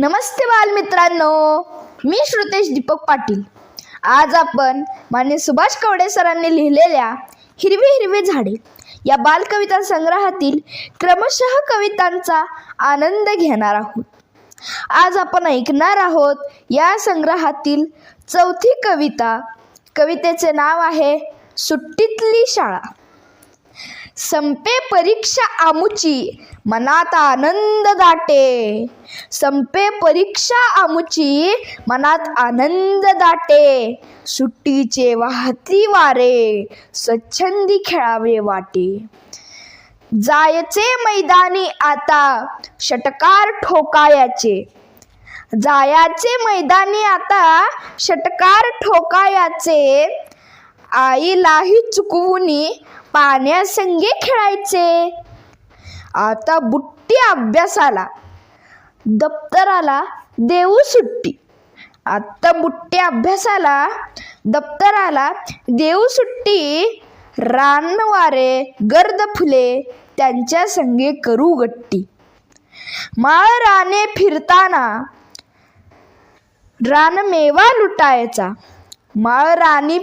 नमस्ते बालमित्रांनो. मी श्रुतेश दीपक पाटील. आज आपण मान्य सुभाष कवडे सरांनी लिहिलेल्या हिरवी हिरवी झाडे या बालकविता संग्रहातील क्रमशः कवितांचा आनंद घेणार आहोत. आज आपण ऐकणार आहोत या संग्रहातील चौथी कविता. कवितेचे नाव आहे सुट्टीतली शाळा. संपे परीक्षा आमुची मनात आनंद दाटे. संपे परीक्षा आमुची मनात आनंद दाटे. सुट्टीचे वाहती वारे स्वच्छंदी खेळावे वाटे. जायचे मैदानी आता षटकार ठोकायाचे. जायाचे मैदानी आता षटकार ठोकायाचे. आईलाही चुकवुनी पाण्यासंगे खेळायचे. आता बुट्टी अभ्यासाला दप्तराला देऊ सुट्टी. आता बुट्टी अभ्यासाला दप्तराला देऊ सुट्टी. रानवारे गर्द फुले त्यांच्या संगे करू गट्टी. माळ राने फिरताना रानमेवा लुटायचा. माळ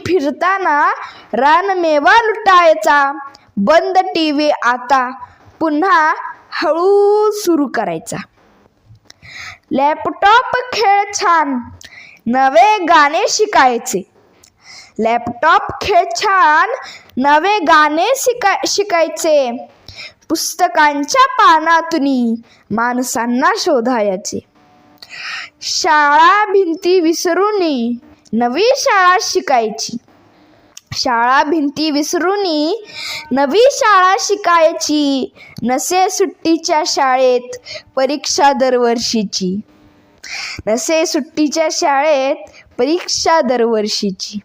फिरताना रानमेवा लुटायचा. बंद टी व्ही आता. पुन्हा हळू सुरू करायचा. लॅपटॉप खेळ छान. नवे गाणे शिकायचे. लॅपटॉप खेळ छान. नवे गाणे शिकाय शिकायचे. पुस्तकांच्या पानातून माणसांना शोधायचे. शाळा भिंती विसरून नवी शाळा शिकायची. शाळा भिंती विसरूनी नवी शाळा शिकायची. नसे सुट्टीच्या शाळेत परीक्षा दरवर्षीची. नसे सुट्टीच्या शाळेत परीक्षा दरवर्षीची.